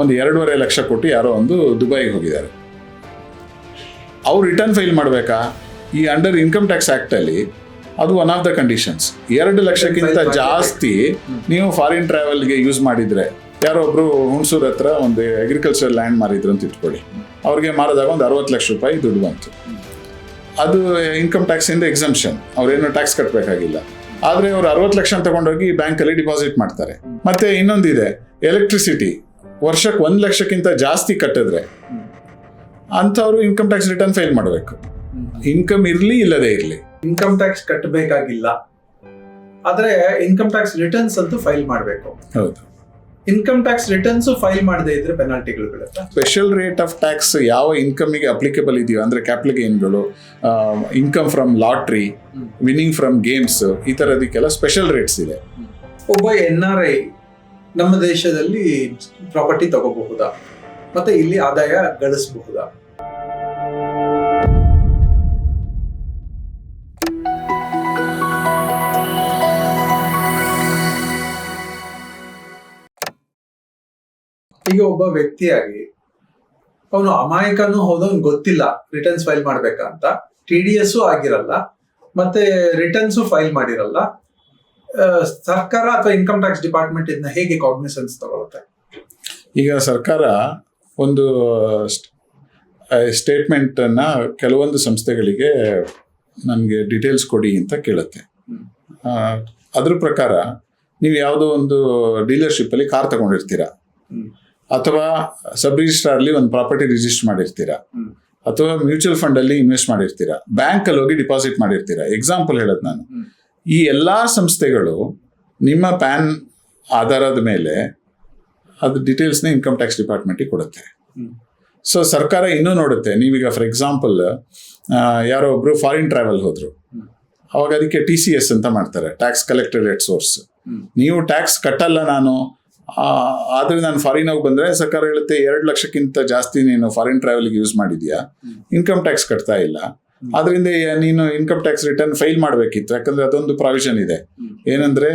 ಒಂದು ಎರಡೂವರೆ ಲಕ್ಷ ಕೊಟ್ಟು ಯಾರೋ ಒಂದು ದುಬೈಗೆ ಹೋಗಿದ್ದಾರೆ. ಅವ್ರು ರಿಟರ್ನ್ ಫೈಲ್ ಮಾಡಬೇಕಾ? ಈ ಅಂಡರ್ ಇನ್ಕಮ್ ಟ್ಯಾಕ್ಸ್ ಆ್ಯಕ್ಟಲ್ಲಿ ಅದು ಒನ್ ಆಫ್ ದ ಕಂಡೀಷನ್ಸ್ ಎರಡು ಲಕ್ಷಕ್ಕಿಂತ ಜಾಸ್ತಿ ನೀವು ಫಾರಿನ್ ಟ್ರಾವೆಲ್ಗೆ ಯೂಸ್ ಮಾಡಿದ್ರೆ ಯಾರೋ ಒಬ್ರು ಹುಣಸೂರ್ ಹತ್ರ ಒಂದು ಅಗ್ರಿಕಲ್ಚರ್ ಲ್ಯಾಂಡ್ ಮಾರಿದ್ರು ಅಂತ ಇಟ್ಕೊಳ್ಳಿ. ಅವ್ರಿಗೆ ಮಾರಿದಾಗ ಒಂದು ಅರವತ್ತು ಲಕ್ಷ ರೂಪಾಯಿ ದುಡ್ಡು ಬಂತು. ಅದು ಇನ್ಕಮ್ ಟ್ಯಾಕ್ಸಿಂದ ಎಕ್ಸಮ್ಷನ್ ಅವ್ರೇನು ಟ್ಯಾಕ್ಸ್ ಕಟ್ಟಬೇಕಾಗಿಲ್ಲ ಆದರೆ ಅವರು ಅರವತ್ತು ಲಕ್ಷ ತಗೊಂಡೋಗಿ ಬ್ಯಾಂಕಲ್ಲಿ ಡಿಪಾಸಿಟ್ ಮಾಡ್ತಾರೆ. ಮತ್ತೆ ಇನ್ನೊಂದಿದೆ ಎಲೆಕ್ಟ್ರಿಸಿಟಿ ವರ್ಷಕ್ಕೆ ಒಂದು ಲಕ್ಷಕ್ಕಿಂತ ಜಾಸ್ತಿ ಕಟ್ಟಿದ್ರೆ ಅಂಥವ್ರು ಇನ್ಕಮ್ ಟ್ಯಾಕ್ಸ್ ರಿಟರ್ನ್ ಫೈಲ್ ಮಾಡಬೇಕು. ಇನ್ಕಮ್ ಇರಲಿ ಇಲ್ಲದೇ ಇರಲಿ. ಇನ್ಕಮ್ ಟ್ಯಾಕ್ಸ್ ಕಟ್ಟಬೇಕಾಗಿಲ್ಲ ಆದ್ರೆ ಇನ್ಕಮ್ ಟ್ಯಾಕ್ಸ್ ರಿಟರ್ನ್ಸ್ ಅಂತೂ ಫೈಲ್ ಮಾಡಬೇಕು. ಹೌದು. ಇನ್ಕಮ್ ಟ್ಯಾಕ್ಸ್ ರಿಟರ್ನ್ಸ್ ಫೈಲ್ ಮಾಡದೇ ಇದ್ರೆ ಪೆನಾಲ್ಟಿಗಳು ಬೀಳುತ್ತೆ? ಸ್ಪೆಷಲ್ ರೇಟ್ ಆಫ್ ಟ್ಯಾಕ್ಸ್ ಯಾವ ಇನ್ಕಮಿಗೆ ಅಪ್ಲಿಕೇಬಲ್ ಇದೆಯೋ ಅಂದ್ರೆ capital ಗೇನ್ಗಳು income from lottery winning from games ಈ ತರದಕ್ಕೆಲ್ಲ ಸ್ಪೆಷಲ್ ರೇಟ್ಸ್ ಇದೆ. ಒಬ್ಬ ಎನ್ ಆರ್ ಐ ನಮ್ಮ ದೇಶದಲ್ಲಿ ಪ್ರಾಪರ್ಟಿ ತಗೋಬಹುದಾ? ಮತ್ತೆ ಇಲ್ಲಿ ಆದಾಯ ಗಳಿಸಬಹುದಾ? ಈಗ ಒಬ್ಬ ವ್ಯಕ್ತಿಯಾಗಿ ಅವನು ಅಮಾಯಕನೂ ಹೌದವನ್ ಗೊತ್ತಿಲ್ಲ ರಿಟರ್ನ್ಸ್ ಫೈಲ್ ಮಾಡ್ಬೇಕಂತ ಟಿ ಡಿ ಎಸ್ ಆಗಿರಲ್ಲ, ಮತ್ತೆ ರಿಟರ್ನ್ಸ್ ಫೈಲ್ ಮಾಡಿರಲ್ಲ. ಸರ್ಕಾರ ಅಥವಾ ಇನ್ಕಮ್ ಟ್ಯಾಕ್ಸ್ ಡಿಪಾರ್ಟ್ಮೆಂಟ್ ಇದನ್ನ ಹೇಗೆ ಕಾಗ್ನಿಸೆನ್ಸ್ ತಗೊಳುತ್ತೆ? ಈಗ ಸರ್ಕಾರ ಒಂದು ಸ್ಟೇಟ್ಮೆಂಟನ್ನು ಕೆಲವೊಂದು ಸಂಸ್ಥೆಗಳಿಗೆ ನನಗೆ ಡೀಟೇಲ್ಸ್ ಕೊಡಿ ಅಂತ ಕೇಳುತ್ತೆ. ಅದ್ರ ಪ್ರಕಾರ ನೀವು ಯಾವುದೋ ಒಂದು ಡೀಲರ್ಶಿಪ್ಪಲ್ಲಿ ಕಾರ್ ತಗೊಂಡಿರ್ತೀರಾ? ಅಥವಾ ಸಬ್ ರಿಜಿಸ್ಟ್ರಾರ್ಲಿ ಒಂದು ಪ್ರಾಪರ್ಟಿ ರಿಜಿಸ್ಟರ್ ಮಾಡಿರ್ತೀರಾ? ಅಥವಾ ಮ್ಯೂಚುವಲ್ ಫಂಡಲ್ಲಿ ಇನ್ವೆಸ್ಟ್ ಮಾಡಿರ್ತೀರಾ? ಬ್ಯಾಂಕಲ್ಲಿ ಹೋಗಿ ಡಿಪಾಸಿಟ್ ಮಾಡಿರ್ತೀರಾ? ಎಕ್ಸಾಂಪಲ್ ಹೇಳೋದು ನಾನು. ಈ ಎಲ್ಲ ಸಂಸ್ಥೆಗಳು ನಿಮ್ಮ ಪ್ಯಾನ್ ಆಧಾರದ ಮೇಲೆ ಅದು ಡೀಟೇಲ್ಸ್ನ ಇನ್ಕಮ್ ಟ್ಯಾಕ್ಸ್ ಡಿಪಾರ್ಟ್ಮೆಂಟಿಗೆ ಕೊಡುತ್ತೆ. ಸೊ ಸರ್ಕಾರ ಇನ್ನೂ ನೋಡುತ್ತೆ ನೀವೀಗ ಫಾರ್ ಎಕ್ಸಾಂಪಲ್ ಯಾರೋ ಒಬ್ರು ಫಾರಿನ್ ಟ್ರಾವೆಲ್ ಹೋದ್ರು. ಅವಾಗ ಅದಕ್ಕೆ ಟಿ ಸಿ ಎಸ್ ಅಂತ ಮಾಡ್ತಾರೆ ಟ್ಯಾಕ್ಸ್ ಕಲೆಕ್ಟೆಡ್ ಎಟ್ ಸೋರ್ಸ್ ನೀವು ಟ್ಯಾಕ್ಸ್ ಕಟ್ಟಲ್ಲ ನಾನು ಆದ್ರೆ ನಾನು ಫಾರಿನ್ ಹೋಗಿ ಬಂದರೆ ಸರ್ಕಾರ ಹೇಳುತ್ತೆ, ಎರಡು ಲಕ್ಷಕ್ಕಿಂತ ಜಾಸ್ತಿ ನೀನು ಫಾರಿನ್ ಟ್ರಾವೆಲ್ಗೆ ಯೂಸ್ ಮಾಡಿದ್ಯಾ ಇನ್ಕಮ್ ಟ್ಯಾಕ್ಸ್ ಕಟ್ತಾ ಇಲ್ಲ. ಅದರಿಂದ ನೀನು ಇನ್ಕಮ್ ಟ್ಯಾಕ್ಸ್ ರಿಟರ್ನ್ ಫೈಲ್ ಮಾಡಬೇಕಿತ್ತು. ಯಾಕಂದ್ರೆ ಅದೊಂದು ಪ್ರಾವಿಷನ್ ಇದೆ. ಏನಂದ್ರೆ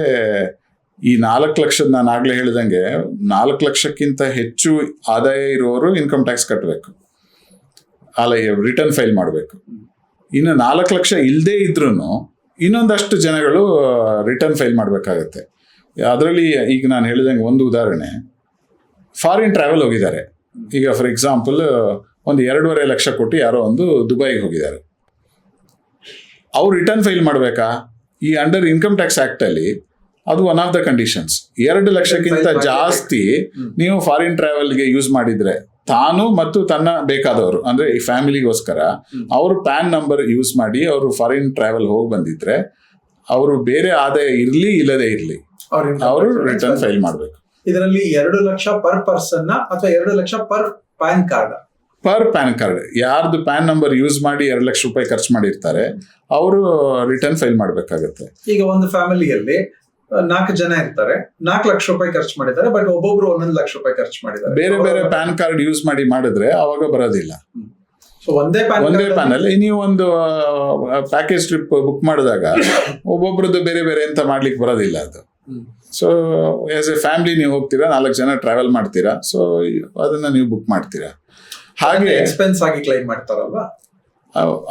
ಈ ನಾಲ್ಕು ಲಕ್ಷದ ನಾನು ಆಗ್ಲೇ ಹೇಳಿದಂಗೆ ನಾಲ್ಕು ಲಕ್ಷಕ್ಕಿಂತ ಹೆಚ್ಚು ಆದಾಯ ಇರುವವರು ಇನ್ಕಮ್ ಟ್ಯಾಕ್ಸ್ ಕಟ್ಟಬೇಕು ಅಲ್ಲ ರಿಟರ್ನ್ ಫೈಲ್ ಮಾಡಬೇಕು. ಇನ್ನು ನಾಲ್ಕು ಲಕ್ಷ ಇಲ್ಲದೇ ಇದ್ರೂ ಇನ್ನೊಂದಷ್ಟು ಜನಗಳು ರಿಟರ್ನ್ ಫೈಲ್ ಮಾಡಬೇಕಾಗತ್ತೆ. ಅದರಲ್ಲಿ ಈಗ ನಾನು ಹೇಳಿದಂಗೆ ಒಂದು ಉದಾಹರಣೆ. ಫಾರಿನ್ ಟ್ರಾವೆಲ್ ಹೋಗಿದ್ದಾರೆ. ಈಗ ಫಾರ್ ಎಕ್ಸಾಂಪಲ್ ಒಂದು ಎರಡೂವರೆ ಲಕ್ಷ ಕೊಟ್ಟು ಯಾರೋ ಒಂದು ದುಬೈಗೆ ಹೋಗಿದ್ದಾರೆ. ಅವ್ರು ರಿಟರ್ನ್ ಫೈಲ್ ಮಾಡಬೇಕಾ? ಈ ಅಂಡರ್ ಇನ್ಕಮ್ ಟ್ಯಾಕ್ಸ್ ಆ್ಯಕ್ಟಲ್ಲಿ ಅದು ಒನ್ ಆಫ್ ದ ಕಂಡೀಷನ್ಸ್ ಎರಡು ಲಕ್ಷಕ್ಕಿಂತ ಜಾಸ್ತಿ ನೀವು ಫಾರಿನ್ ಟ್ರಾವೆಲ್ಗೆ ಯೂಸ್ ಮಾಡಿದ್ರೆ ತಾನು ಮತ್ತು ತನ್ನ ಬೇಕಾದವರು ಅಂದ್ರೆ ಈ ಫ್ಯಾಮಿಲಿಗೋಸ್ಕರ ಅವ್ರ ಪ್ಯಾನ್ ನಂಬರ್ ಯೂಸ್ ಮಾಡಿ ಅವರು ಫಾರಿನ್ ಟ್ರಾವೆಲ್ ಹೋಗಿ ಬಂದಿದ್ರೆ ಅವರು ಬೇರೆ ಆದಾಯ ಇರಲಿ ಇಲ್ಲದೆ ಇರಲಿ ಅವರು ರಿಟರ್ನ್ ಫೈಲ್ ಮಾಡಬೇಕು. ಇದರಲ್ಲಿ ಎರಡು ಲಕ್ಷ ಪರ್ ಪರ್ಸನ್ ಅಥವಾ ಎರಡು lakh per pan card per pan card ಯಾರ್ದು ಪ್ಯಾನ್ ನಂಬರ್ ಯೂಸ್ ಮಾಡಿ ಎರಡು ಲಕ್ಷ ರೂಪಾಯಿ ಖರ್ಚು ಮಾಡಿರ್ತಾರೆ ಅವರು ರಿಟರ್ನ್ ಫೈಲ್ ಮಾಡಬೇಕಾಗುತ್ತೆ. ಈಗ ಒಂದು ಫ್ಯಾಮಿಲಿಯಲ್ಲಿ ನಾಲ್ಕು ಜನ ಇರ್ತಾರೆ. ನಾಲ್ಕು ಲಕ್ಷ ರೂಪಾಯಿ ಖರ್ಚು ಮಾಡಿದ್ದಾರೆ ಬಟ್ ಒಬ್ಬೊಬ್ರು ಒಂದೊಂದು ಲಕ್ಷ ರೂಪಾಯಿ ಖರ್ಚು ಮಾಡಿದ್ದಾರೆ. ಬೇರೆ ಬೇರೆ ಪ್ಯಾನ್ ಕಾರ್ಡ್ ಯೂಸ್ ಮಾಡಿ ಮಾಡಿದ್ರೆ ಅವಾಗ ಬರೋದಿಲ್ಲ. ಒಂದೇ ಪ್ಯಾನ್ ಒಂದೇ ಪ್ಯಾನ್ ಅಲ್ಲಿ ನೀವು ಒಂದು ಪ್ಯಾಕೇಜ್ ಟ್ರಿಪ್ ಬುಕ್ ಮಾಡಿದಾಗ ಒಬ್ಬೊಬ್ರದ್ದು ಬೇರೆ ಬೇರೆ ಅಂತ ಮಾಡ್ಲಿಕ್ಕೆ ಬರೋದಿಲ್ಲ ಅದು. ಸೊ ಆಸ್ ಎ ಫ್ಯಾಮಿಲಿ ನೀವು ಹೋಗ್ತೀರಾ ನಾಲ್ಕು ಜನ ಟ್ರಾವೆಲ್ ಮಾಡ್ತೀರಾ ಸೊ ಅದನ್ನ ನೀವು ಬುಕ್ ಮಾಡ್ತೀರಾ. ಹಾಗೆ ಎಕ್ಸ್ಪೆನ್ಸ್ ಆಗಿ ಕ್ಲೈಮ್ ಮಾಡ್ತಾರಲ್ವಾ?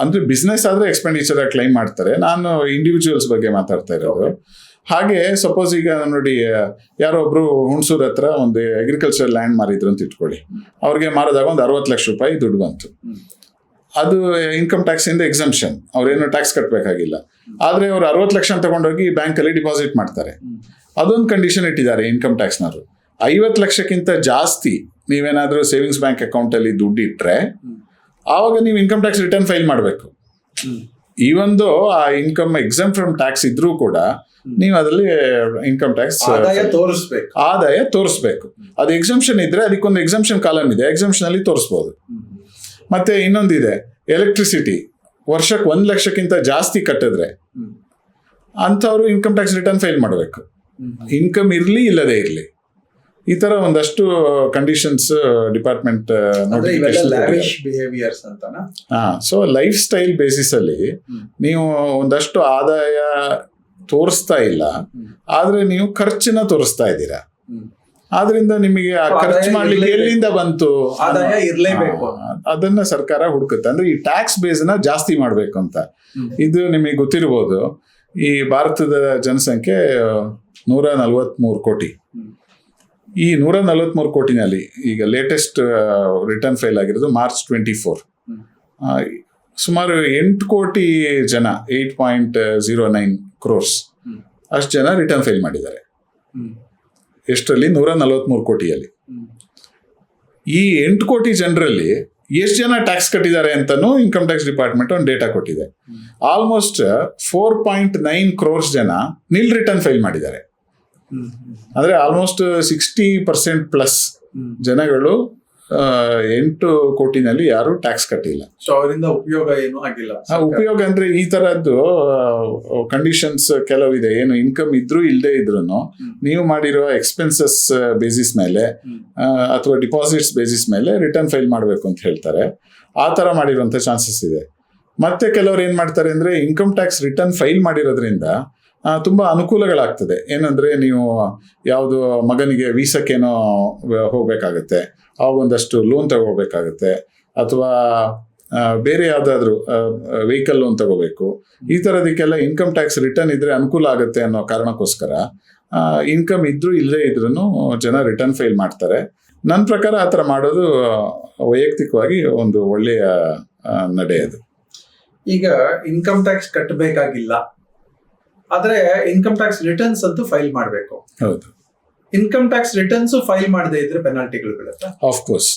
ಅಂದ್ರೆ ಬಿಸ್ನೆಸ್ ಆದ್ರೆ ಎಕ್ಸ್ಪೆಂಡಿಚರ್ ಕ್ಲೈಮ್ ಮಾಡ್ತಾರೆ. ನಾನು ಇಂಡಿವಿಜುವಲ್ಸ್ ಬಗ್ಗೆ ಮಾತಾಡ್ತಾ ಇರೋದು. ಹಾಗೆ ಸಪೋಸ್ ಈಗ ನೋಡಿ ಯಾರೋ ಒಬ್ರು ಹುಣಸೂರ್ ಹತ್ರ ಒಂದು ಅಗ್ರಿಕಲ್ಚರ್ ಲ್ಯಾಂಡ್ ಮಾರಿದ್ರು ಅಂತ ಇಟ್ಕೊಳ್ಳಿ. ಅವ್ರಿಗೆ ಮಾರಿದಾಗ ಒಂದು ಅರವತ್ತು ಲಕ್ಷ ರೂಪಾಯಿ ದುಡ್ಡು ಬಂತು. ಅದು ಇನ್ಕಮ್ ಟ್ಯಾಕ್ಸ್ ಇಂದ ಎಕ್ಸಮ್ಷನ್ ಅವ್ರೇನು ಟ್ಯಾಕ್ಸ್ ಕಟ್ಟಬೇಕಾಗಿಲ್ಲ ಆದ್ರೆ ಅವ್ರು ಅರವತ್ತು ಲಕ್ಷ ತಗೊಂಡೋಗಿ ಬ್ಯಾಂಕಲ್ಲಿ ಡಿಪಾಸಿಟ್ ಮಾಡ್ತಾರೆ. ಅದೊಂದು ಕಂಡೀಷನ್ ಇಟ್ಟಿದ್ದಾರೆ ಇನ್ಕಮ್ ಟ್ಯಾಕ್ಸ್ನವರು ಐವತ್ತು ಲಕ್ಷಕ್ಕಿಂತ ಜಾಸ್ತಿ ನೀವೇನಾದರೂ ಸೇವಿಂಗ್ಸ್ ಬ್ಯಾಂಕ್ ಅಕೌಂಟಲ್ಲಿ ದುಡ್ಡು ಇಟ್ಟರೆ. ಆವಾಗ ನೀವು ಇನ್ಕಮ್ ಟ್ಯಾಕ್ಸ್ ರಿಟರ್ನ್ ಫೈಲ್ ಮಾಡಬೇಕು. ಈ ಈವೊಂದು ಆ ಇನ್ಕಮ್ ಎಕ್ಸಾಮ್ ಫ್ರಮ್ ಟ್ಯಾಕ್ಸ್ ಇದ್ರೂ ಕೂಡ ನೀವು ಅದರಲ್ಲಿ ಇನ್ಕಮ್ ಟ್ಯಾಕ್ಸ್ ಆದಾಯ ತೋರಿಸ್ಬೇಕು. ಆದಾಯ ತೋರಿಸ್ಬೇಕು. ಅದು ಎಕ್ಸಾಮ್ಷನ್ ಇದ್ರೆ ಅದಕ್ಕೊಂದು ಎಕ್ಸಾಮ್ಷನ್ ಕಾಲಮ್ ಇದೆ. ಎಕ್ಸಾಮ್ಷನ್ ಅಲ್ಲಿ ತೋರಿಸ್ಬೋದು. ಮತ್ತೆ ಇನ್ನೊಂದಿದೆ ಎಲೆಕ್ಟ್ರಿಸಿಟಿ ವರ್ಷಕ್ಕೆ ಒಂದು ಲಕ್ಷಕ್ಕಿಂತ ಜಾಸ್ತಿ ಕಟ್ಟಿದ್ರೆ. ಅಂಥವ್ರು ಇನ್ಕಮ್ ಟ್ಯಾಕ್ಸ್ ರಿಟರ್ನ್ ಫೈಲ್ ಮಾಡಬೇಕು. ಇನ್ಕಮ್ ಇರಲಿ ಇಲ್ಲದೇ ಇರಲಿ. ಈ ತರ ಒಂದಷ್ಟು ಕಂಡೀಷನ್ಸ್ ಡಿಪಾರ್ಟ್ಮೆಂಟ್ ಇವೆಲ್ಲ ಬಿಹೇವಿಯರ್ಸ್ ಅಂತನಾ? ಹಾ ಸೊ ಲೈಫ್ ಸ್ಟೈಲ್ ಬೇಸಿಸ್ ಅಲ್ಲಿ ನೀವು ಒಂದಷ್ಟು ಆದಾಯ ತೋರಿಸ್ತಾ ಇಲ್ಲ. ಆದ್ರೆ ನೀವು ಖರ್ಚಿನ ತೋರಿಸ್ತಾ ಇದ್ದೀರಾ. ಆದ್ರಿಂದ ನಿಮಗೆ ಆ ಖರ್ಚು ಮಾಡ್ಲಿಕ್ಕೆ ಎಲ್ಲಿಂದ ಬಂತು? ಆದಾಯ ಇರ್ಲೇಬೇಕು. ಅದನ್ನ ಸರ್ಕಾರ ಹುಡುಕುತ್ತೆ. ಅಂದ್ರೆ ಈ ಟ್ಯಾಕ್ಸ್ ಬೇಸ್ನ ಜಾಸ್ತಿ ಮಾಡ್ಬೇಕು ಅಂತ. ಇದು ನಿಮಗೆ ಗೊತ್ತಿರ್ಬೋದು. ಈ ಭಾರತದ ಜನಸಂಖ್ಯೆ ನೂರ ನಲವತ್ಮೂರು ಕೋಟಿ. ಈ ನೂರ ನಲವತ್ಮೂರು ಕೋಟಿನಲ್ಲಿ ಈಗ ಲೇಟೆಸ್ಟ್ ರಿಟರ್ನ್ ಫೈಲ್ ಆಗಿರೋದು ಮಾರ್ಚ್ ಟ್ವೆಂಟಿ ಫೋರ್. ಸುಮಾರು ಎಂಟು ಕೋಟಿ ಜನ eight point zero nine crores ಅಷ್ಟು ಜನ ರಿಟರ್ನ್ ಫೈಲ್ ಮಾಡಿದ್ದಾರೆ. ಎಷ್ಟರಲ್ಲಿ? ನೂರ ನಲವತ್ಮೂರು ಕೋಟಿಯಲ್ಲಿ. ಈ ಎಂಟು ಕೋಟಿ ಜನರಲ್ಲಿ ಎಷ್ಟು ಜನ ಟ್ಯಾಕ್ಸ್ ಕಟ್ಟಿದ್ದಾರೆ ಅಂತಲೂ ಇನ್ಕಮ್ ಟ್ಯಾಕ್ಸ್ ಡಿಪಾರ್ಟ್ಮೆಂಟ್ ಒಂದು ಡೇಟಾ ಕೊಟ್ಟಿದೆ. Almost four point nine crores ಜನ ನಿಲ್ ರಿಟರ್ನ್ ಫೈಲ್ ಮಾಡಿದ್ದಾರೆ. ಅಂದ್ರೆ ಆಲ್ಮೋಸ್ಟ್ ಸಿಕ್ಸ್ಟಿ ಪರ್ಸೆಂಟ್ ಪ್ಲಸ್ ಜನಗಳು ಎಂಟು ಕೋಟಿನಲ್ಲಿ ಯಾರು ಟ್ಯಾಕ್ಸ್ ಕಟ್ಟಿಲ್ಲ. ಸೊ ಅವರಿಂದ ಉಪಯೋಗ ಏನು ಆಗಿಲ್ಲ. ಉಪಯೋಗ ಅಂದ್ರೆ ಈ ತರದ್ದು ಕಂಡೀಷನ್ಸ್ ಕೆಲವಿದೆ. ಏನು ಇನ್ಕಮ್ ಇದ್ರೂ ಇಲ್ಲದೆ ಇದ್ರು ನೀವು ಮಾಡಿರೋ ಎಕ್ಸ್ಪೆನ್ಸಸ್ ಬೇಸಿಸ್ ಮೇಲೆ ಅಥವಾ ಡಿಪಾಸಿಟ್ಸ್ ಬೇಸಿಸ್ ಮೇಲೆ ರಿಟರ್ನ್ ಫೈಲ್ ಮಾಡಬೇಕು ಅಂತ ಹೇಳ್ತಾರೆ. ಆ ತರ ಮಾಡಿರುವಂತ ಚಾನ್ಸಸ್ ಇದೆ. ಮತ್ತೆ ಕೆಲವರು ಏನ್ ಮಾಡ್ತಾರೆ ಅಂದ್ರೆ ಇನ್ಕಮ್ ಟ್ಯಾಕ್ಸ್ ರಿಟರ್ನ್ ಫೈಲ್ ಮಾಡಿರೋದ್ರಿಂದ ತುಂಬಾ ಅನುಕೂಲಗಳಾಗ್ತದೆ. ಏನಂದ್ರೆ ನೀವು ಯಾವುದು ಮಗನಿಗೆ ವೀಸಕ್ಕೇನೋ ಅವಾಗ ಒಂದಷ್ಟು ಲೋನ್ ತಗೋಬೇಕಾಗತ್ತೆ. ಅಥವಾ ಬೇರೆ ಯಾವ್ದಾದ್ರು ವೆಹಿಕಲ್ ಲೋನ್ ತಗೋಬೇಕು. ಈ ತರದಕ್ಕೆಲ್ಲ ಇನ್ಕಮ್ ಟ್ಯಾಕ್ಸ್ ರಿಟರ್ನ್ ಇದ್ರೆ ಅನುಕೂಲ ಆಗುತ್ತೆ ಅನ್ನೋ ಕಾರಣಕ್ಕೋಸ್ಕರ ಇನ್ಕಮ್ ಇದ್ರೂ ಇಲ್ಲದೆ ಇದ್ರೂ ಜನ ರಿಟರ್ನ್ ಫೈಲ್ ಮಾಡ್ತಾರೆ. ನನ್ನ ಪ್ರಕಾರ ಆ ಥರ ಮಾಡೋದು ಆ, ವೈಯಕ್ತಿಕವಾಗಿ ಒಂದು ಒಳ್ಳೆಯ ಆ, ನಡೆ ಅದು. ಈಗ ಇನ್ಕಮ್ ಟ್ಯಾಕ್ಸ್ ಕಟ್ಟಬೇಕಾಗಿಲ್ಲ ಆದ್ರೆ ಇನ್ಕಮ್ ಟ್ಯಾಕ್ಸ್ ರಿಟರ್ನ್ಸ್ ಅಂತೂ ಫೈಲ್ ಮಾಡಬೇಕು. ಹೌದು. ಇನ್ಕಮ್ ಟ್ಯಾಕ್ಸ್ ರಿಟರ್ನ್ಸ್ ಫೈಲ್ ಮಾಡದೇ ಇದ್ರೆ ಪೆನಾಲ್ಟಿಗಳು ಬೀಳುತ್ತೆ? ಆಫ್ ಕೋರ್ಸ್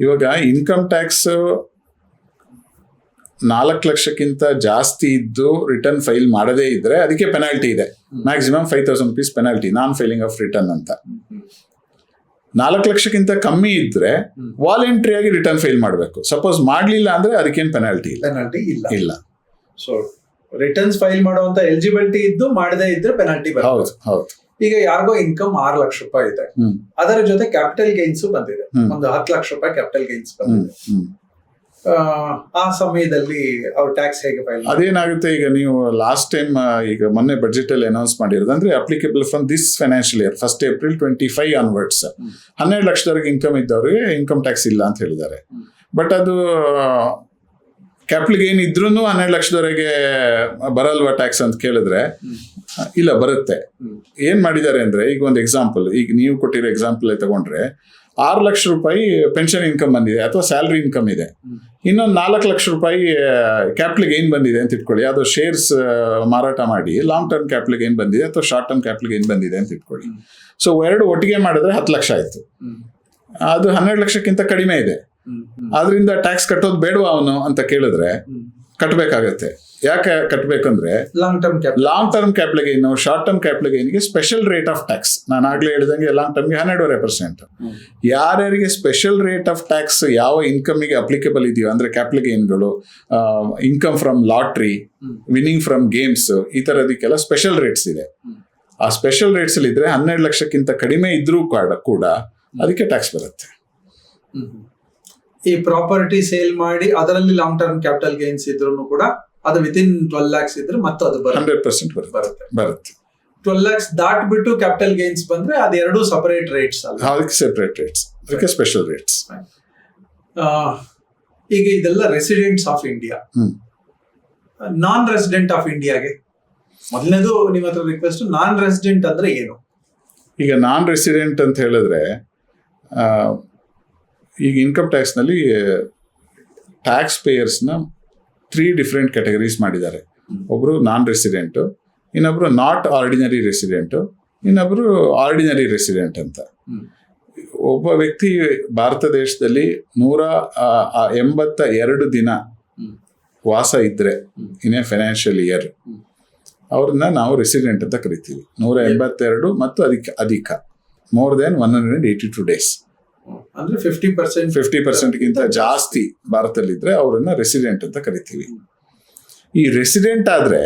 ಇವಾಗ ಇನ್ಕಮ್ ಟ್ಯಾಕ್ಸ್ ನಾಲ್ಕು ಲಕ್ಷಕ್ಕಿಂತ ಜಾಸ್ತಿ ಇದ್ದು ರಿಟರ್ನ್ ಫೈಲ್ ಮಾಡದೇ ಇದ್ರೆ ಅದಕ್ಕೆ ಪೆನಾಲ್ಟಿ ಇದೆ. Maximum five thousand rupees penalty non filing of return ಅಂತ. ನಾಲ್ಕು ಲಕ್ಷಕ್ಕಿಂತ ಕಮ್ಮಿ ಇದ್ರೆ. ವಾಲಂಟ್ರಿ ಆಗಿ ರಿಟರ್ನ್ ಫೈಲ್ ಮಾಡಬೇಕು. ಸಪೋಸ್ ಮಾಡ್ಲಿಲ್ಲ ಅಂದ್ರೆ ಅದಕ್ಕೇನು ಪೆನಾಲ್ಟಿ ಇಲ್ಲ. ಪೆನಾಲ್ಟಿ ಇಲ್ಲ. ಇಲ್ಲ. ಸೊ ರಿಟರ್ನ್ಸ್ ಫೈಲ್ ಮಾಡುವಂತ ಎಲಿಜಿಬಿಲಿಟಿ ಇದ್ದು ಮಾಡದೇ ಇದ್ರೆ ಪೆನಾಲ್ಟಿ ಬರುತ್ತೆ. ಹೌದು ಹೌದು. ಈಗ ಯಾರಿಗೋ ಇನ್ಕಮ್ ಆರು ಲಕ್ಷ ರೂಪಾಯಿ ಇದೆ. ಅದರ ಜೊತೆ ಕ್ಯಾಪಿಟಲ್ ಗೇನ್ಸ್ ಬಂದಿದೆ. ಒಂದು ಹತ್ತು ಲಕ್ಷ ರೂಪಾಯಿ ಕ್ಯಾಪಿಟಲ್ ಗೇನ್ಸ್ ಬಂದಿದೆ. ಆ, ಸಮಯದಲ್ಲಿ ಅವ್ರ ಟ್ಯಾಕ್ಸ್ ಹೇಗೆ ಫೈಲ್ ಅದೇನಾಗುತ್ತೆ ಈಗ ನೀವು ಲಾಸ್ಟ್ ಟೈಮ್ ಈಗ ಮೊನ್ನೆ ಬಜೆಟ್ ಅಲ್ಲಿ ಅನೌನ್ಸ್ ಮಾಡಿರೋದು ಅಂದ್ರೆ applicable from this financial year first April twenty five onwards. ಹನ್ನೆರಡು ಲಕ್ಷದವರೆಗೆ ಇನ್ಕಮ್ ಇದ್ದವ್ರಿಗೆ ಇನ್ಕಮ್ ಟ್ಯಾಕ್ಸ್ ಇಲ್ಲ ಅಂತ ಹೇಳಿದ್ದಾರೆ. ಬಟ್ ಅದು ಕ್ಯಾಪಿಟಲ್ ಗೇನ್ ಇದ್ರೂ ಹನ್ನೆರಡು ಲಕ್ಷದವರೆಗೆ ಬರಲ್ವಾ ಟ್ಯಾಕ್ಸ್ ಅಂತ ಕೇಳಿದ್ರೆ ಇಲ್ಲ ಬರುತ್ತೆ. ಏನ್ ಮಾಡಿದ್ದಾರೆ ಅಂದ್ರೆ ಈಗ ಒಂದು ಎಕ್ಸಾಂಪಲ್ ಈಗ ನೀವು ಕೊಟ್ಟಿರೋ ಎಕ್ಸಾಂಪಲ್ ತಗೊಂಡ್ರೆ ಆರು ಲಕ್ಷ ರೂಪಾಯಿ ಪೆನ್ಷನ್ ಇನ್ಕಮ್ ಬಂದಿದೆ ಅಥವಾ ಸ್ಯಾಲ್ರಿ ಇನ್ಕಮ್ ಇದೆ ಇನ್ನೊಂದು ನಾಲ್ಕು ಲಕ್ಷ ರೂಪಾಯಿ ಕ್ಯಾಪಿಟಲ್ ಗೇನ್ ಬಂದಿದೆ ಅಂತ ಇಟ್ಕೊಳ್ಳಿ ಅದು ಶೇರ್ಸ್ ಮಾರಾಟ ಮಾಡಿ ಲಾಂಗ್ ಟರ್ಮ್ ಕ್ಯಾಪಿಟಲ್ ಗೇನ್ ಬಂದಿದೆ ಅಥವಾ ಶಾರ್ಟ್ ಟರ್ಮ್ ಕ್ಯಾಪಿಟಲ್ ಗೇನ್ ಬಂದಿದೆ ಅಂತ ಇಟ್ಕೊಳ್ಳಿ. ಸೊ ಎರಡು ಒಟ್ಟಿಗೆ ಮಾಡಿದ್ರೆ ಹತ್ತು ಲಕ್ಷ ಆಯ್ತು ಅದು ಹನ್ನೆರಡು ಲಕ್ಷಕ್ಕಿಂತ ಕಡಿಮೆ ಇದೆ. ಆದ್ರಿಂದ ಟ್ಯಾಕ್ಸ್ ಕಟ್ಟೋದು ಬೇಡವಾ ಅವನು ಅಂತ ಕೇಳಿದ್ರೆ. ಕಟ್ಟಬೇಕಾಗತ್ತೆ ಯಾಕೆ ಕಟ್ಟಬೇಕಂದ್ರೆ long term long term capital gain short term capital ಗೇನ್ಗೆ special rate of tax ನಾನು ಆಗ್ಲೇ ಹೇಳಿದಂಗೆ ಲಾಂಗ್ ಟರ್ಮ್ಗೆ ಹನ್ನೆರಡುವರೆ ಪರ್ಸೆಂಟ್. ಯಾರ್ಯಾರಿಗೆ ಸ್ಪೆಷಲ್ ರೇಟ್ ಆಫ್ ಟ್ಯಾಕ್ಸ್ ಯಾವ ಇನ್ಕಮಿಗೆ ಅಪ್ಲಿಕೇಬಲ್ ಇದೆಯೋ ಅಂದ್ರೆ capital ಗೇನ್ಗಳು income from lottery. Winning from games ಈ ತರದಕ್ಕೆಲ್ಲ ಸ್ಪೆಷಲ್ ರೇಟ್ಸ್ ಇದೆ. ಆ ಸ್ಪೆಷಲ್ ರೇಟ್ಸ್ ಅಲ್ಲಿ ಇದ್ರೆ ಹನ್ನೆರಡು ಲಕ್ಷಕ್ಕಿಂತ ಕಡಿಮೆ ಇದ್ರೂ ಕೂಡ ಅದಕ್ಕೆ ಟ್ಯಾಕ್ಸ್ ಬರುತ್ತೆ. ಈ ಪ್ರಾಪರ್ಟಿ ಸೇಲ್ ಮಾಡಿ ಅದರಲ್ಲಿ ಲಾಂಗ್ ಟರ್ಮ್ ಕ್ಯಾಪಿಟಲ್ ಗೇನ್ಸ್ ಇದ್ರೂ ಕೂಡ ಅದು ವಿತಿನ್ ಟ್ವೆಲ್ ಲ್ಯಾಕ್ಸ್ ಇದ್ರೆ ಮತ್ತೆ ಅದು ಹಂಡ್ರೆಡ್ ಪರ್ಸೆಂಟ್ ಬರುತ್ತೆ. ಬರುತ್ತೆ. ಟ್ವೆಲ್ ಲ್ಯಾಕ್ಸ್ ದಾಟ್ಬಿಟ್ಟು ಕ್ಯಾಪಿಟಲ್ ಗೇನ್ಸ್ ಬಂದ್ರೆ ಅದು ಎರಡು ಸಪರೇಟ್ ರೇಟ್ಸ್ ಅಲ್ಲ. ಅದಕ್ಕೆ ಸೆಪರೇಟ್ ರೇಟ್ಸ್ ಅದಕ್ಕೆ ಸ್ಪೆಷಲ್ ರೇಟ್ಸ್ ಈಗ ಇದೆಲ್ಲ residents of India non resident of ಇಂಡಿಯಾಗೆ ಮೊದಲನೇದು ನಿಮ್ಮ ಹತ್ರ ರಿಕ್ವೆಸ್ಟ್ ನಾನ್ ರೆಸಿಡೆಂಟ್ ಅಂದ್ರೆ ಏನು? ಈಗ ನಾನ್ ರೆಸಿಡೆಂಟ್ ಅಂತ ಹೇಳಿದ್ರೆ ಈಗ ಇನ್ಕಮ್ ಟ್ಯಾಕ್ಸ್ನಲ್ಲಿ ಟ್ಯಾಕ್ಸ್ ಪೇಯರ್ಸ್ನ ತ್ರೀ ಡಿಫ್ರೆಂಟ್ ಕ್ಯಾಟಗರೀಸ್ ಮಾಡಿದ್ದಾರೆ ಒಬ್ಬರು ನಾನ್ ರೆಸಿಡೆಂಟು ಇನ್ನೊಬ್ರು ನಾಟ್ ಆರ್ಡಿನರಿ ರೆಸಿಡೆಂಟು ಇನ್ನೊಬ್ಬರು ಆರ್ಡಿನರಿ ರೆಸಿಡೆಂಟ್ ಅಂತ ಒಬ್ಬ ವ್ಯಕ್ತಿ ಭಾರತ ದೇಶದಲ್ಲಿ ನೂರ ಎಂಬತ್ತ ಎರಡು ದಿನ ವಾಸ ಇದ್ದರೆ. In a financial year. ಅವ್ರನ್ನ ನಾವು ರೆಸಿಡೆಂಟ್ ಅಂತ ಕರಿತೀವಿ ನೂರ ಎಂಬತ್ತೆರಡು ಮತ್ತು ಅದಕ್ಕೆ ಅಧಿಕ more than one hundred eighty two days ಅಂದ್ರೆ ಫಿಫ್ಟಿ ಪರ್ಸೆಂಟ್ ಫಿಫ್ಟಿ ಪರ್ಸೆಂಟ್ಗಿಂತ ಜಾಸ್ತಿ ಭಾರತದಲ್ಲಿದ್ದರೆ ಅವರನ್ನ ರೆಸಿಡೆಂಟ್ ಅಂತ ಕರಿತೀವಿ. ಈ ರೆಸಿಡೆಂಟ್ ಆದ್ರೆ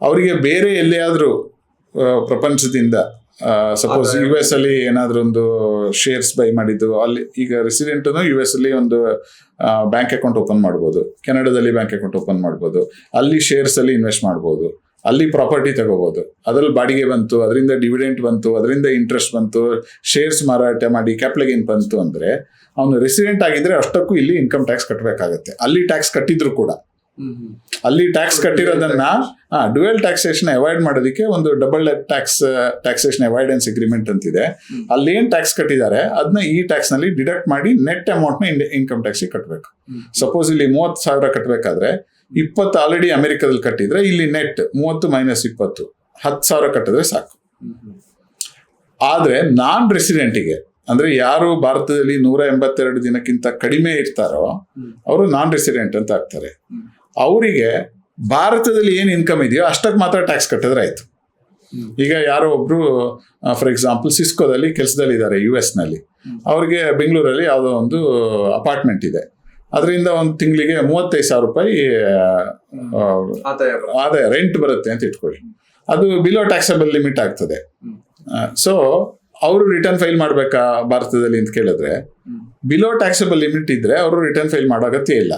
ಅವರಿಗೆ ಬೇರೆ ಎಲ್ಲಿಯಾದ್ರೂ ಪ್ರಪಂಚದಿಂದ ಸಪೋಸ್. ಯು ಎಸ್ ಅಲ್ಲಿ ಏನಾದ್ರೂ ಒಂದು ಶೇರ್ಸ್ ಬೈ ಮಾಡಿದ್ದು ಅಲ್ಲಿ ಈಗ ರೆಸಿಡೆಂಟ್ ಯು ಎಸ್ ಅಲ್ಲಿ ಒಂದು ಬ್ಯಾಂಕ್ ಅಕೌಂಟ್ ಓಪನ್ ಮಾಡ್ಬೋದು. ಕೆನಡಾದಲ್ಲಿ ಬ್ಯಾಂಕ್ ಅಕೌಂಟ್ ಓಪನ್ ಮಾಡ್ಬೋದು. ಅಲ್ಲಿ ಶೇರ್ಸ್ ಅಲ್ಲಿ ಇನ್ವೆಸ್ಟ್ ಮಾಡ್ಬೋದು. ಅಲ್ಲಿ ಪ್ರಾಪರ್ಟಿ ತಗೋಬಹುದು ಅದ್ರಲ್ಲಿ ಬಾಡಿಗೆ ಬಂತು ಅದರಿಂದ ಡಿವಿಡೆಂಟ್ ಬಂತು ಅದರಿಂದ ಇಂಟ್ರೆಸ್ಟ್ ಬಂತು ಶೇರ್ಸ್ ಮಾರಾಟ ಮಾಡಿ ಕ್ಯಾಪಿಟಲ್ ಗೇನ್ ಬಂತು ಅಂದ್ರೆ ಅವನು ರೆಸಿಡೆಂಟ್ ಆಗಿದ್ರೆ ಅಷ್ಟಕ್ಕೂ ಇಲ್ಲಿ ಇನ್ಕಮ್ ಟ್ಯಾಕ್ಸ್ ಕಟ್ಟಬೇಕಾಗತ್ತೆ ಅಲ್ಲಿ ಟ್ಯಾಕ್ಸ್ ಕಟ್ಟಿದ್ರು ಕೂಡ ಅಲ್ಲಿ ಟ್ಯಾಕ್ಸ್ ಕಟ್ಟಿರೋದನ್ನ ಡುವೆಲ್ ಟ್ಯಾಕ್ಸೇಷನ್ ಅವಾಯ್ಡ್ ಮಾಡೋದಕ್ಕೆ ಒಂದು double tax taxation avoidance agreement ಅಂತಿದೆ. ಅಲ್ಲಿ ಏನ್ ಟ್ಯಾಕ್ಸ್ ಕಟ್ಟಿದ್ದಾರೆ ಅದನ್ನ ಈ ಟ್ಯಾಕ್ಸ್ನಲ್ಲಿ ಡಿಡಕ್ಟ್ ಮಾಡಿ ನೆಟ್ ಅಮೌಂಟ್ನ ಇನ್ಕಮ್ ಟ್ಯಾಕ್ಸ್ ಕಟ್ಟಬೇಕು. ಸಪೋಸ್ ಇಲ್ಲಿ ಮೂವತ್ತು ಸಾವಿರ ಕಟ್ಟಬೇಕಾದ್ರೆ ಇಪ್ಪತ್ತು ಆಲ್ರೆಡಿ ಅಮೆರಿಕದಲ್ಲಿ ಕಟ್ಟಿದ್ರೆ ಇಲ್ಲಿ ನೆಟ್ ಮೂವತ್ತು ಮೈನಸ್ ಇಪ್ಪತ್ತು, ಹತ್ತು ಸಾವಿರ ಕಟ್ಟಿದ್ರೆ ಸಾಕು. ಆದರೆ ನಾನ್ ರೆಸಿಡೆಂಟಿಗೆ ಅಂದ್ರೆ ಯಾರು ಭಾರತದಲ್ಲಿ ನೂರ ಎಂಬತ್ತೆರಡು ದಿನಕ್ಕಿಂತ ಕಡಿಮೆ ಇರ್ತಾರೋ, ಅವರು ನಾನ್ ರೆಸಿಡೆಂಟ್ ಅಂತ ಆಗ್ತಾರೆ. ಅವರಿಗೆ ಭಾರತದಲ್ಲಿ ಏನು ಇನ್ಕಮ್ ಇದೆಯೋ ಅಷ್ಟಕ್ಕೆ ಮಾತ್ರ ಟ್ಯಾಕ್ಸ್ ಕಟ್ಟಿದ್ರೆ ಆಯ್ತು. ಈಗ ಯಾರೋ ಒಬ್ರು ಫಾರ್ ಎಕ್ಸಾಂಪಲ್ ಸಿಸ್ಕೋದಲ್ಲಿ ಕೆಲಸದಲ್ಲಿ ಇದ್ದಾರೆ ಯು ಎಸ್ನಲ್ಲಿ. ಅವ್ರಿಗೆ ಬೆಂಗಳೂರಲ್ಲಿ ಯಾವುದೋ ಒಂದು ಅಪಾರ್ಟ್ಮೆಂಟ್ ಇದೆ. ಅದರಿಂದ ಒಂದು ತಿಂಗಳಿಗೆ ಮೂವತ್ತೈದು ಸಾವಿರ ರೂಪಾಯಿ ಆದಾಯ ಆದಾಯ ರೆಂಟ್ ಬರುತ್ತೆ ಅಂತ ಇಟ್ಕೊಳ್ಳಿ. ಅದು ಬಿಲೋ ಟ್ಯಾಕ್ಸಬಲ್ ಲಿಮಿಟ್ ಆಗ್ತದೆ. ಸೊ ಅವರು ರಿಟರ್ನ್ ಫೈಲ್ ಮಾಡಬೇಕಾ ಭಾರತದಲ್ಲಿ ಅಂತ ಕೇಳಿದ್ರೆ ಬಿಲೋ ಟ್ಯಾಕ್ಸಬಲ್ ಲಿಮಿಟ್ ಇದ್ರೆ ಅವರು ರಿಟರ್ನ್ ಫೈಲ್ ಮಾಡೋ ಅಗತ್ಯ ಇಲ್ಲ.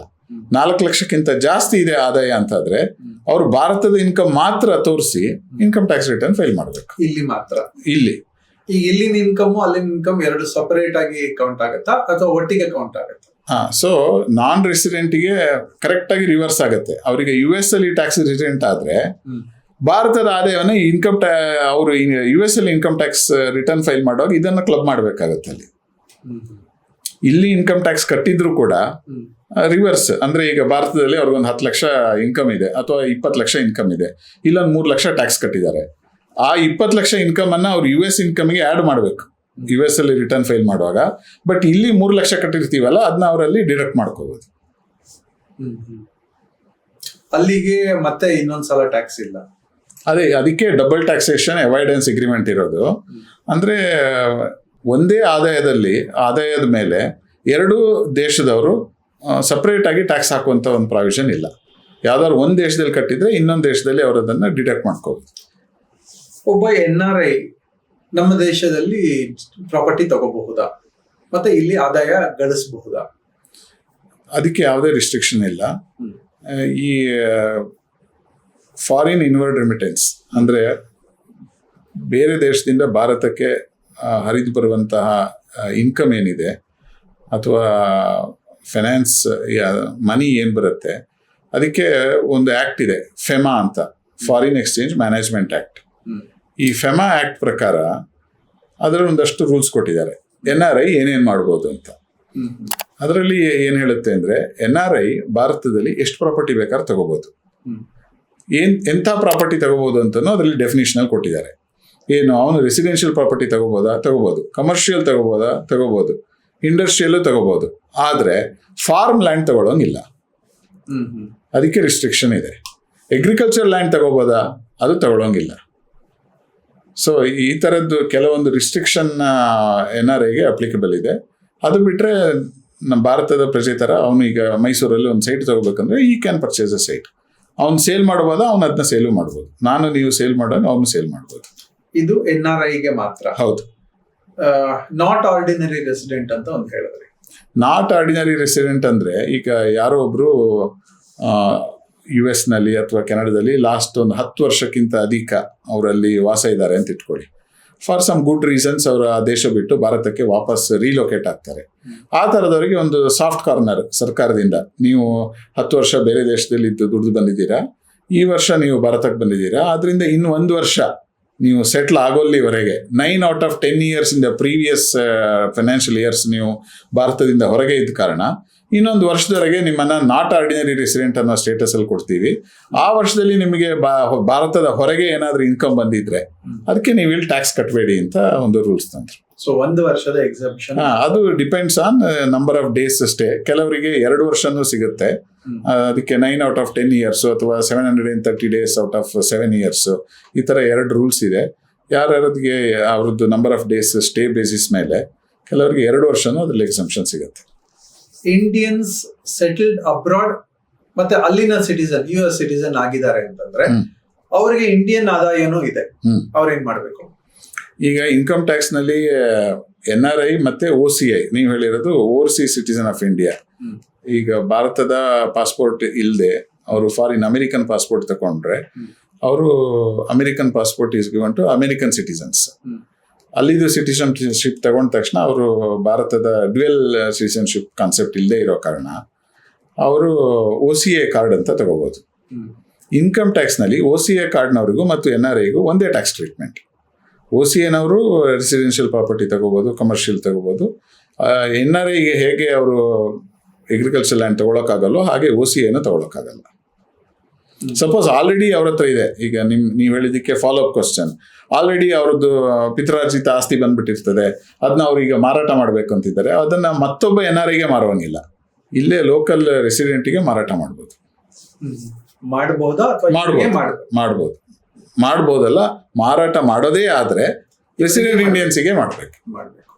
ನಾಲ್ಕು ಲಕ್ಷಕ್ಕಿಂತ ಜಾಸ್ತಿ ಇದೆ ಆದಾಯ ಅಂತಾದ್ರೆ. ಅವರು ಭಾರತದ ಇನ್ಕಮ್ ಮಾತ್ರ ತೋರಿಸಿ ಇನ್ಕಮ್ ಟ್ಯಾಕ್ಸ್ ರಿಟರ್ನ್ ಫೈಲ್ ಮಾಡಬೇಕು. ಇಲ್ಲಿ ಮಾತ್ರ. ಇಲ್ಲಿ. ಈಗ ಇಲ್ಲಿನ ಇನ್ಕಮ್ ಅಲ್ಲಿನ ಇನ್ಕಮ್ ಎರಡು ಸಪರೇಟ್ ಆಗಿ ಕೌಂಟ್ ಆಗುತ್ತಾ ಅಥವಾ ಒಟ್ಟಿಗೆ ಕೌಂಟ್ ಆಗುತ್ತಾ? ಸೊ ನಾನ್ ರೆಸಿಡೆಂಟ್ಗೆ ಕರೆಕ್ಟ್ ಆಗಿ ರಿವರ್ಸ್ ಆಗುತ್ತೆ. ಅವರಿಗೆ ಯು ಎಸ್ ಅಲ್ಲಿ ಟ್ಯಾಕ್ಸ್ ರೆಸಿಡೆಂಟ್ ಆದ್ರೆ ಭಾರತದ ಆದಾಯವನ್ನು ಇನ್ಕಮ್ ಟ್ಯಾ ಅವರು ಯು ಎಸ್ ಅಲ್ಲಿ ಇನ್ಕಮ್ ಟ್ಯಾಕ್ಸ್ ರಿಟರ್ನ್ ಫೈಲ್ ಮಾಡುವಾಗ ಇದನ್ನ ಕ್ಲಬ್ ಮಾಡಬೇಕಾಗತ್ತೆ ಅಲ್ಲಿ. ಇಲ್ಲಿ ಇನ್ಕಮ್ ಟ್ಯಾಕ್ಸ್ ಕಟ್ಟಿದ್ರು ಕೂಡ ರಿವರ್ಸ್ ಅಂದ್ರೆ ಈಗ ಭಾರತದಲ್ಲಿ ಅವ್ರಿಗೊಂದು ಹತ್ತು ಲಕ್ಷ ಇನ್ಕಮ್ ಇದೆ ಅಥವಾ ಇಪ್ಪತ್ತು ಲಕ್ಷ ಇನ್ಕಮ್ ಇದೆ ಇಲ್ಲೊಂದು ಮೂರು ಲಕ್ಷ ಟ್ಯಾಕ್ಸ್ ಕಟ್ಟಿದ್ದಾರೆ. ಆ ಇಪ್ಪತ್ತು ಲಕ್ಷ ಇನ್ಕಮ್ ಅನ್ನ ಅವ್ರು ಯು ಎಸ್ ಇನ್ಕಮ್ಗೆ ಆಡ್ ಮಾಡಬೇಕು. ಯು ಎಸ್ ಅಲ್ಲಿ ರಿಟರ್ನ್ ಫೈಲ್ ಮಾಡುವಾಗ. ಬಟ್ ಇಲ್ಲಿ ಮೂರು ಲಕ್ಷ ಕಟ್ಟಿರ್ತೀವಲ್ಲ ಅದನ್ನ ಅವರಲ್ಲಿ ಡಿಡಕ್ಟ್ ಮಾಡ್ಕೋಬಹುದು. ಅಲ್ಲಿಗೆ ಮತ್ತೆ ಇನ್ನೊಂದ್ಸಲ ಟ್ಯಾಕ್ಸ್ ಇಲ್ಲ. ಅದೇ ಅದಕ್ಕೆ ಡಬಲ್ ಟ್ಯಾಕ್ಸೇಷನ್ ಅವಾಯ್ಡೆನ್ಸ್ ಅಗ್ರಿಮೆಂಟ್ ಇರೋದು. ಅಂದ್ರೆ ಒಂದೇ ಆದಾಯದಲ್ಲಿ ಆದಾಯದ ಮೇಲೆ ಎರಡು ದೇಶದವರು ಸಪ್ರೇಟ್ ಆಗಿ ಟ್ಯಾಕ್ಸ್ ಹಾಕುವಂತ ಒಂದು ಪ್ರಾವಿಷನ್ ಇಲ್ಲ. ಯಾವ್ದಾದ್ರು ಒಂದ್ ದೇಶದಲ್ಲಿ ಕಟ್ಟಿದ್ರೆ ಇನ್ನೊಂದು ದೇಶದಲ್ಲಿ ಅವರು ಅದನ್ನ ಡಿಡಕ್ಟ್ ಮಾಡ್ಕೋಬಹುದು ಒಬ್ಬ ಎನ್ ಆರ್ ಐ ನಮ್ಮ ದೇಶದಲ್ಲಿ ಪ್ರಾಪರ್ಟಿ ತಗೋಬಹುದಾ? ಮತ್ತೆ ಇಲ್ಲಿ ಆದಾಯ ಗಳಿಸಬಹುದಾ? ಅದಕ್ಕೆ ಯಾವುದೇ ರಿಸ್ಟ್ರಿಕ್ಷನ್ ಇಲ್ಲ. ಈ ಫಾರಿನ್ ಇನ್ವರ್ಡ್ ರೆಮಿಟೆನ್ಸ್ ಅಂದ್ರೆ ಬೇರೆ ದೇಶದಿಂದ ಭಾರತಕ್ಕೆ ಹರಿದು ಬರುವಂತಹ ಇನ್ಕಮ್ ಏನಿದೆ ಅಥವಾ ಫೈನಾನ್ಸ್ ಮನಿ ಏನು ಬರುತ್ತೆ ಅದಕ್ಕೆ ಒಂದು ಆ್ಯಕ್ಟ್ ಇದೆ ಫೆಮಾ ಅಂತ ಫಾರಿನ್ ಎಕ್ಸ್ಚೇಂಜ್ ಮ್ಯಾನೇಜ್ಮೆಂಟ್ ಆ್ಯಕ್ಟ್. ಈ ಫೆಮಾ ಆ್ಯಕ್ಟ್ ಪ್ರಕಾರ ಅದರಲ್ಲಿ ಒಂದಷ್ಟು ರೂಲ್ಸ್ ಕೊಟ್ಟಿದ್ದಾರೆ. ಎನ್ ಆರ್ ಐ ಏನೇನು ಮಾಡ್ಬೋದು ಅಂತ. ಅದರಲ್ಲಿ ಏನು ಹೇಳುತ್ತೆ ಅಂದರೆ ಎನ್ ಆರ್ ಐ ಭಾರತದಲ್ಲಿ ಎಷ್ಟು ಪ್ರಾಪರ್ಟಿ ಬೇಕಾದ್ರೆ ತಗೋಬೋದು. ಏನು ಎಂಥ ಪ್ರಾಪರ್ಟಿ ತಗೋಬೋದು ಅಂತಲೂ ಅದರಲ್ಲಿ ಡೆಫಿನೇಷನಲ್ಲಿ ಕೊಟ್ಟಿದ್ದಾರೆ. ಏನು ಅವನು ರೆಸಿಡೆನ್ಷಿಯಲ್ ಪ್ರಾಪರ್ಟಿ ತಗೋಬೋದಾ? ತಗೋಬೋದು. ಕಮರ್ಷಿಯಲ್ ತಗೋಬೋದಾ? ತಗೋಬೋದು. ಇಂಡಸ್ಟ್ರಿಯಲ್ಲು ತಗೋಬೋದು. ಆದರೆ ಫಾರ್ಮ್ ಲ್ಯಾಂಡ್ ತಗೊಳ್ಳೋಂಗಿಲ್ಲ. ಅದಕ್ಕೆ ರಿಸ್ಟ್ರಿಕ್ಷನ್ ಇದೆ. ಅಗ್ರಿಕಲ್ಚರ್ ಲ್ಯಾಂಡ್ ತಗೋಬೋದಾ? ಅದು ತಗೊಳ್ಳೋಂಗಿಲ್ಲ. ಸೊ ಈ ಥರದ್ದು ಕೆಲವೊಂದು ರಿಸ್ಟ್ರಿಕ್ಷನ್ ಎನ್ ಆರ್ ಐಗೆ ಅಪ್ಲಿಕಬಲ್ ಇದೆ. ಅದು ಬಿಟ್ಟರೆ ನಮ್ಮ ಭಾರತದ ಪ್ರಜೆ ಥರ ಅವನು ಈಗ ಮೈಸೂರಲ್ಲಿ ಒಂದು ಸೈಟ್ ತಗೋಬೇಕಂದ್ರೆ ಈ ಕ್ಯಾನ್ ಪರ್ಚೇಸ್ ಅ ಸೈಟ್ ಅವ್ನು ಸೇಲ್ ಮಾಡ್ಬೋದು ಅವ್ನು ಅದನ್ನ ಸೇಲು ಮಾಡ್ಬೋದು. ನಾನು ನೀವು ಸೇಲ್ ಮಾಡೋ ಅವನು ಸೇಲ್ ಮಾಡ್ಬೋದು. ಇದು ಎನ್ ಆರ್ ಐಗೆ ಮಾತ್ರ. ಹೌದು. ನಾಟ್ ಆರ್ಡಿನರಿ ರೆಸಿಡೆಂಟ್ ಅಂತ ಒಂದು ಹೇಳಿದ್ರಿ. ನಾಟ್ ಆರ್ಡಿನರಿ ರೆಸಿಡೆಂಟ್ ಅಂದರೆ ಈಗ ಯಾರೋ ಒಬ್ರು ಯು ಎಸ್ನಲ್ಲಿ ಅಥವಾ ಕೆನಡಾದಲ್ಲಿ ಲಾಸ್ಟ್ ಒಂದು ಹತ್ತು ವರ್ಷಕ್ಕಿಂತ ಅಧಿಕ ಅವರಲ್ಲಿ ವಾಸ ಇದ್ದಾರೆ ಅಂತ ಇಟ್ಕೊಳ್ಳಿ. ಫಾರ್ ಸಮ್ ಗುಡ್ ರೀಸನ್ಸ್ ಅವರ ದೇಶ ಬಿಟ್ಟು ಭಾರತಕ್ಕೆ ವಾಪಸ್ ರೀಲೊಕೇಟ್ ಆಗ್ತಾರೆ. ಆ ಥರದವರಿಗೆ ಒಂದು ಸಾಫ್ಟ್ ಕಾರ್ನರ್ ಸರ್ಕಾರದಿಂದ. ನೀವು ಹತ್ತು ವರ್ಷ ಬೇರೆ ದೇಶದಲ್ಲಿ ಇದ್ದು ದುಡಿದು ಬಂದಿದ್ದೀರಾ? ಈ ವರ್ಷ ನೀವು ಭಾರತಕ್ಕೆ ಬಂದಿದ್ದೀರಾ? ಆದ್ರಿಂದ ಇನ್ನು ಒಂದು ವರ್ಷ ನೀವು settle ಆಗೋಲ್ಲಿವರೆಗೆ nine out of ten years ಇಂದ ಪ್ರೀವಿಯಸ್ ಫೈನಾನ್ಷಿಯಲ್ ಇಯರ್ಸ್ ನೀವು ಭಾರತದಿಂದ ಹೊರಗೆ ಇದ್ದ ಕಾರಣ ಇನ್ನೊಂದು ವರ್ಷದವರೆಗೆ ನಿಮ್ಮನ್ನ ನಾಟ್ ಆರ್ಡಿನರಿ ರೆಸಿಡೆಂಟ್ ಅನ್ನೋ ಸ್ಟೇಟಸ್ ಅಲ್ಲಿ ಕೊಡ್ತೀವಿ. ಆ ವರ್ಷದಲ್ಲಿ ನಿಮಗೆ ಬಾ- ಭಾರತದ ಹೊರಗೆ ಏನಾದ್ರೂ ಇನ್ಕಮ್ ಬಂದಿದ್ರೆ ಅದಕ್ಕೆ ನೀವು ಇಲ್ಲಿ ಟ್ಯಾಕ್ಸ್ ಕಟ್ಟಬೇಡಿ ಅಂತ ಒಂದು ರೂಲ್ಸ್ ತಂದ್ರು. ಸೊ ಒಂದು ವರ್ಷದ ಎಕ್ಸಾಮಿಷನ್ ಅದು depends on number of days ಅಷ್ಟೇ. ಕೆಲವರಿಗೆ ಎರಡು ವರ್ಷನೂ ಸಿಗುತ್ತೆ. ಅದಕ್ಕೆ nine out of ten years ಅಥವಾ seven hundred and thirty days out of seven years ಈ ತರ ಎರಡು ರೂಲ್ಸ್ ಇದೆ. ಯಾರ್ಯಾರದ್ಗೆ ಅವ್ರದ್ದು number of days stay basis ಮೇಲೆ ಕೆಲವರಿಗೆ ಎರಡು ವರ್ಷನೂ ಅದ್ರಲ್ಲಿ ಎಕ್ಸೆಂಪ್ಷನ್ ಸಿಗುತ್ತೆ. ಇಂಡಿಯನ್ಸ್ ಸೆಟಲ್ಡ್ ಅಬ್ರಾಡ್ ಮತ್ತೆ ಅಲ್ಲಿನ ಸಿಟಿಸನ್ ಯು ಎಸ್ ಸಿಟಿಸನ್ ಆಗಿದ್ದಾರೆ ಅಂತಂದ್ರೆ. ಅವರಿಗೆ ಇಂಡಿಯನ್ ಆದಾಯನೂ ಇದೆ. ಅವ್ರೇನ್ ಮಾಡ್ಬೇಕು ಈಗ ಇನ್ಕಮ್ ಟ್ಯಾಕ್ಸ್ನಲ್ಲಿ ಎನ್ ಆರ್ ಐ ಮತ್ತೆ ಓ ಸಿ ಐ ನೀವು ಹೇಳಿರೋದು ಓವರ್ಸಿ ಸಿಟಿಸನ್ ಆಫ್ ಇಂಡಿಯಾ. ಈಗ ಭಾರತದ ಪಾಸ್ಪೋರ್ಟ್ ಇಲ್ಲದೆ ಅವರು ಫಾರಿನ್ ಅಮೆರಿಕನ್ ಪಾಸ್ಪೋರ್ಟ್ ತಗೊಂಡ್ರೆ. ಅವರು American passport is given to American citizens. ಅಲ್ಲಿದು ಸಿಟಿಸನ್ಶಿಪ್ ತಗೊಂಡ ತಕ್ಷಣ ಅವರು ಭಾರತದ ಡ್ಯುಯಲ್ ಸಿಟಿಸನ್ಶಿಪ್ ಕಾನ್ಸೆಪ್ಟ್ ಇಲ್ಲದೆ ಇರೋ ಕಾರಣ ಅವರು ಒ ಸಿ ಎ ಕಾರ್ಡ್ ಅಂತ ತಗೋಬಹುದು ಹ್ಮ್. ಇನ್ಕಮ್ ಟ್ಯಾಕ್ಸ್ನಲ್ಲಿ ಒ ಸಿ ಎ ಕಾರ್ಡ್ನವ್ರಿಗೂ ಮತ್ತು ಎನ್ ಆರ್ ಐಗೂ ಒಂದೇ ಟ್ಯಾಕ್ಸ್ ಟ್ರೀಟ್ಮೆಂಟ್ ಒ ಸಿ ಎನವರು ರೆಸಿಡೆನ್ಷಿಯಲ್ ಪ್ರಾಪರ್ಟಿ ತಗೋಬೋದು ಕಮರ್ಷಿಯಲ್ ತಗೋಬೋದು ಎನ್ ಆರ್ ಐಗೆ ಹೇಗೆ ಅವರು ಅಗ್ರಿಕಲ್ಚರ್ ಲ್ಯಾಂಡ್ ತಗೊಳಕ್ಕಾಗಲ್ಲೋ ಹಾಗೆ ಒ ಸಿ ಎನ ತಗೊಳಕ್ಕಾಗಲ್ಲ. ಸಪೋಸ್ ಆಲ್ರೆಡಿ ಅವ್ರ ಹತ್ರ ಇದೆ. ಈಗ ನಿಮ್ ನೀವು ಹೇಳಿದಕ್ಕೆ ಫಾಲೋ ಅಪ್ ಕ್ವಶನ್ ಆಲ್ರೆಡಿ ಅವ್ರದ್ದು ಪಿತ್ರಾರ್ಜಿತ ಆಸ್ತಿ ಬಂದ್ಬಿಟ್ಟಿರ್ತದೆ. ಅದನ್ನ ಅವ್ರಿಗೆ ಮಾರಾಟ ಮಾಡಬೇಕು ಅಂತಿದ್ದಾರೆ. ಅದನ್ನ ಮತ್ತೊಬ್ಬ ಎನ್ ಆರ್ ಐಗೆ ಮಾರುವಂಗಿಲ್ಲ. ಇಲ್ಲೇ ಲೋಕಲ್ ರೆಸಿಡೆಂಟ್ಗೆ ಮಾರಾಟ ಮಾಡ್ಬೋದು. ಮಾಡ್ಬೋದು ಮಾಡ್ಬೋದಲ್ಲ. ಮಾರಾಟ ಮಾಡೋದೇ ಆದ್ರೆ ರೆಸಿಡೆಂಟ್ ಇಂಡಿಯನ್ಸಿಗೆ ಮಾಡ್ಬೇಕು. ಮಾಡಬೇಕು.